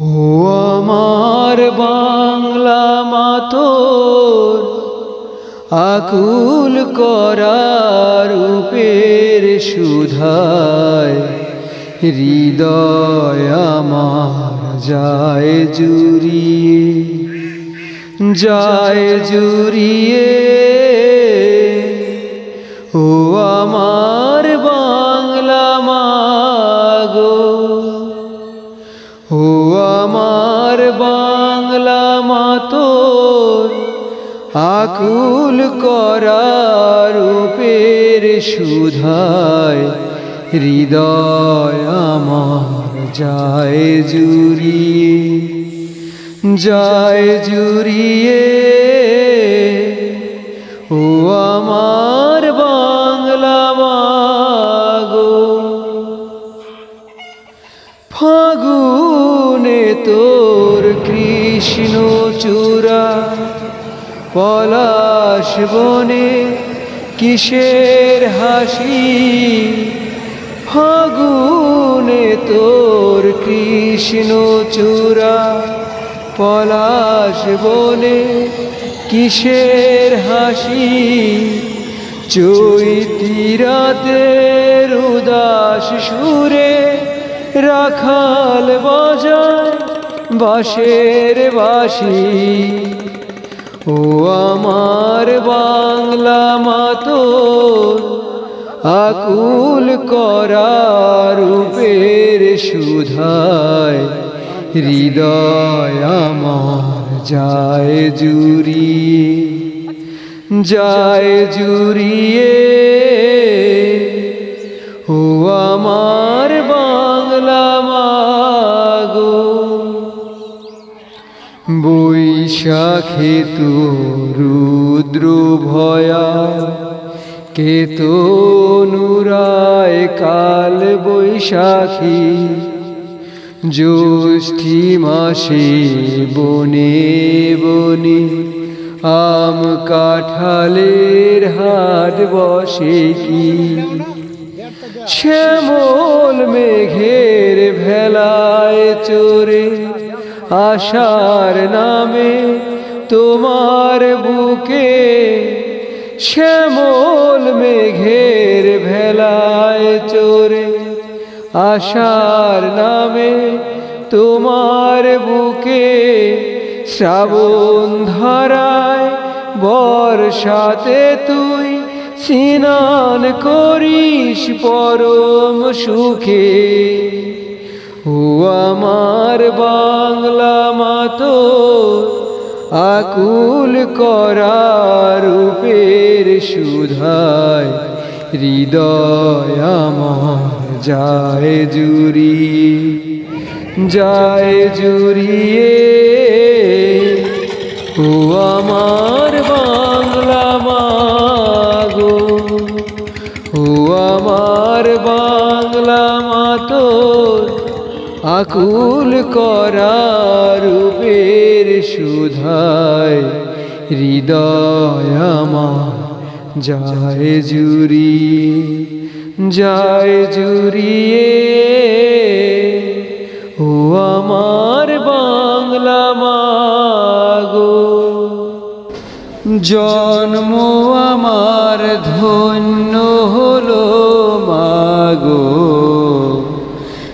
ও আমার বাংলা মাতোর, আকুল করার রূপের সুধায়, হৃদয় আমার যায় জুড়িয়ে যায় জুড়িয়ে। ও আমার আকুল করার রূপের সুধায় হৃদয় আমার যায় জুড়িয়ে যায় জুড়িয়ে। ও আমার পলাশ বনে কিসের হাসি? ফাগুনে তোর কৃষ্ণ চূড়া। পলাশ বনে কিসের হাসি? চৈতিরাতের উদাস সুরে রাখাল বাজায় বাঁশের বাসি ও আমার বাংলা মাতো আকুল করা রূপের সুধায়, হৃদয় আমার যায় জুড়িয়ে যায় জুড়িয়ে। ও আমার বাংলা মাগো বৈশাখে তো রুদ্র ভয়া কে তো নুরায় কাল বৈশাখী জ্যৈষ্ঠী মাসে বনে বনে আম কাঁঠালের হাট বসে কি? শ্যামল মেঘের ভেলায় চোরে আশার নামে তোমার বুকে শ্যামল মেঘের ভেলায় চোরে আশার নামে তোমার বুকে শ্রাবণ ধারায়, বর্ষাতে তুই স্নান করিস পরম সুখে। আমার বাংলা মাতো আকুল করার রূপের সুধায়, হৃদয় আমার যায় জুড়িয়ে যায় জুড়িয়ে। ও আমার বাংলা মাগো, ও আমার বাংলা মাতোর আকুল করা রূপের সুধায়, হৃদয় আমার যায় জুরি যায় জুড়িয়ে। ও আমার বাংলা মাগো, জন্ম আমার ধন্য হলো মাগো।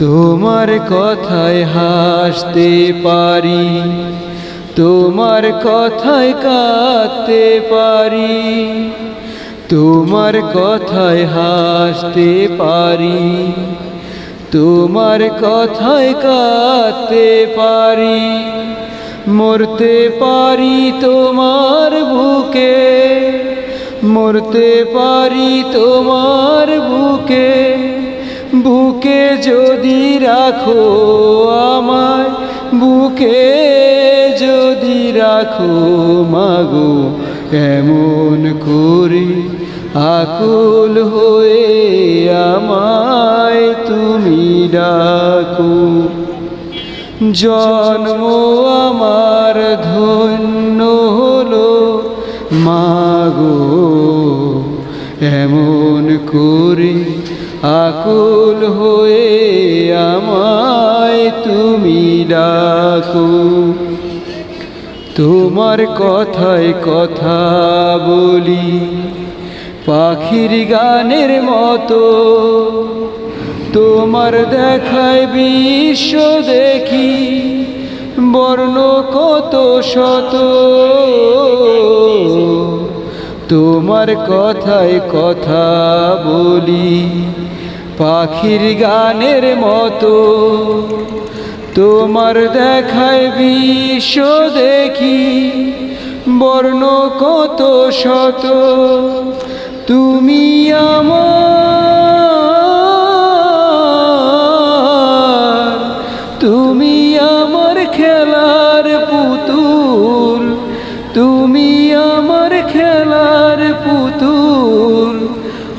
তোমার কথায় হাসতে পারি, তোমার কথায় কাঁদতে পারি, তোমার কথায় হাসতে পারি, তোমার কথায় কাঁদতে পারি, মরতে পারি তোমার বুকে, মরতে পারি তোমার বুকে। বুকে যদি রাখো আমায়, বুকে যদি রাখো মাগো, এমন করে আকুল হয়ে আমায় তুমি ডাকো। জন্ম আমার ধন্য হলো মাগো, এমন করে আকুল হয়ে আমায় তুমি ডাকো। তোমার কথায় কথা বলি, পাখির গানের মতো। তোমার দেখায় বিশ্ব দেখি, বর্ণ কত শত। তোমার কথায় কথা বলি, পাখির গানের মতো। তোমার দেখায় বিশ্ব দেখি, বর্ণ কত শত। তুমি আমার তুমি আমার খেলার পুতুল। তুমি আমার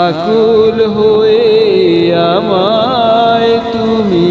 আকুল হয়ে আমায় তুমি